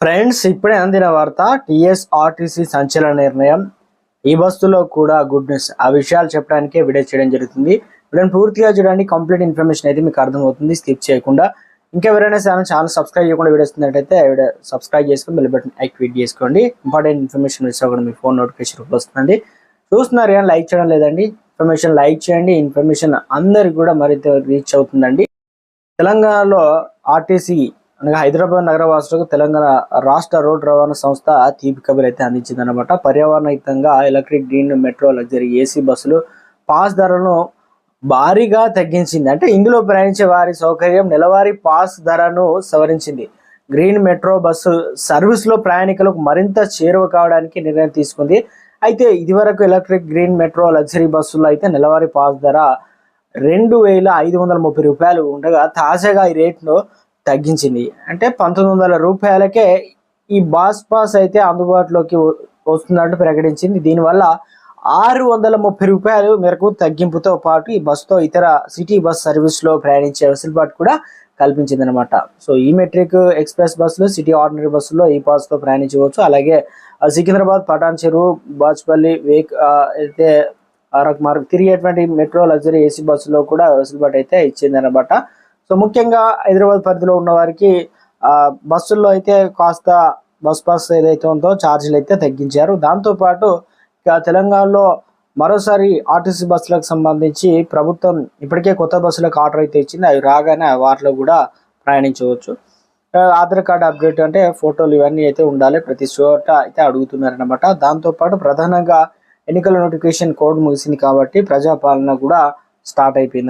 Friends ఇప్పుడే అందిన వార్త టిఎస్ఆర్టీసీ సంచలన నిర్ణయం. ఈ బస్సులో కూడా గుడ్ న్యూస్. ఆ విషయాలు చెప్పడానికే వీడియో చేయడం జరుగుతుంది. వీడియోని పూర్తిగా చూడండి. కంప్లీట్ ఇన్ఫర్మేషన్ అయితే మీకు అర్థమవుతుంది. స్కిప్ చేయకుండా. ఇంకా ఎవరైనా సరే ఛానల్ సబ్స్క్రైబ్ చేయకుండా వీడియో వస్తున్నట్టయితే వీడియో సబ్స్క్రైబ్ చేసుకొని బెల్ బటన్ యాక్టివేట్ చేసుకోండి. ఇంపార్టెంట్ ఇన్ఫర్మేషన్ మిస్ అవ్వకుండా మీ ఫోన్ నోటిఫికేషన్ వస్తుంది చూస్తున్నారు కానీ లైక్ చేయడం లేదండి. ఇన్ఫర్మేషన్ లైక్ చేయండి. ఇన్ఫర్మేషన్ అందరికి కూడా మరింత రీచ్ అవుతుందండి. తెలంగాణలో ఆర్టీసీ అనగా హైదరాబాద్ నగరవాసులకు తెలంగాణ రాష్ట్ర రోడ్ రవాణా సంస్థ తీపి కబురు అయితే అందించింది అనమాట పర్యావరణయుతంగా electric green metro luxury AC బస్సులు పాస్ ధరను భారీగా తగ్గించింది. అంటే ఇందులో ప్రయాణించే వారి సౌకర్యం నెలవారీ పాస్ ధరను సవరించింది. గ్రీన్ మెట్రో బస్సు సర్వీస్లో ప్రయాణికులకు మరింత చేరువ కావడానికి నిర్ణయం తీసుకుంది. అయితే ఇదివరకు ఎలక్ట్రిక్ గ్రీన్ మెట్రో లగ్జరీ బస్సుల్లో అయితే నెలవారీ పాస్ ధర రెండు వేల ఐదు వందల ముప్పై రూపాయలు ఉండగా తాజాగా ఈ రేట్ను తగ్గించింది. అంటే పంతొమ్మిది వందల రూపాయలకే ఈ బాస్ పాస్ అయితే అందుబాటులోకి వస్తుందంటూ ప్రకటించింది. దీనివల్ల ఆరు వందల ముప్పై రూపాయలు మేరకు తగ్గింపుతో పాటు ఈ బస్సుతో ఇతర సిటీ బస్ సర్వీస్లో ప్రయాణించే వెసులుబాటు కూడా కల్పించింది అనమాట సో ఈ మెట్రిక్ ఎక్స్ప్రెస్ బస్సులు సిటీ ఆర్డినరీ బస్సులో ఈ పాస్తో ప్రయాణించవచ్చు. అలాగే సికింద్రాబాద్ పటాన్ చెరువు బాచ్పల్లి వేక్ అయితే అరకు తిరిగేటువంటి మెట్రో లగ్జరీ ఏసీ బస్సులో కూడా వెసులుబాటు అయితే ఇచ్చింది అనమాట సో ముఖ్యంగా హైదరాబాద్ పరిధిలో ఉన్న వారికి బస్సుల్లో అయితే కాస్త బస్ పాస్ ఏదైతే ఉందో ఛార్జీలు అయితే తగ్గించారు. దాంతోపాటు తెలంగాణలో మరోసారి ఆర్టీసీ బస్సులకు సంబంధించి ప్రభుత్వం ఇప్పటికే కొత్త బస్సులకు ఆర్డర్ అయితే ఇచ్చింది. అవి రాగానే వాటిలో కూడా ప్రయాణించవచ్చు. ఆధార్ కార్డు అప్డేట్ అంటే ఫోటోలు ఇవన్నీ అయితే ఉండాలి. ప్రతి చోట అయితే అడుగుతున్నారనమాట దాంతోపాటు ప్రధానంగా ఎన్నికల నోటిఫికేషన్ కోడ్ ముగిసింది కాబట్టి ప్రజాపాలన కూడా స్టార్ట్ అయిపోయింది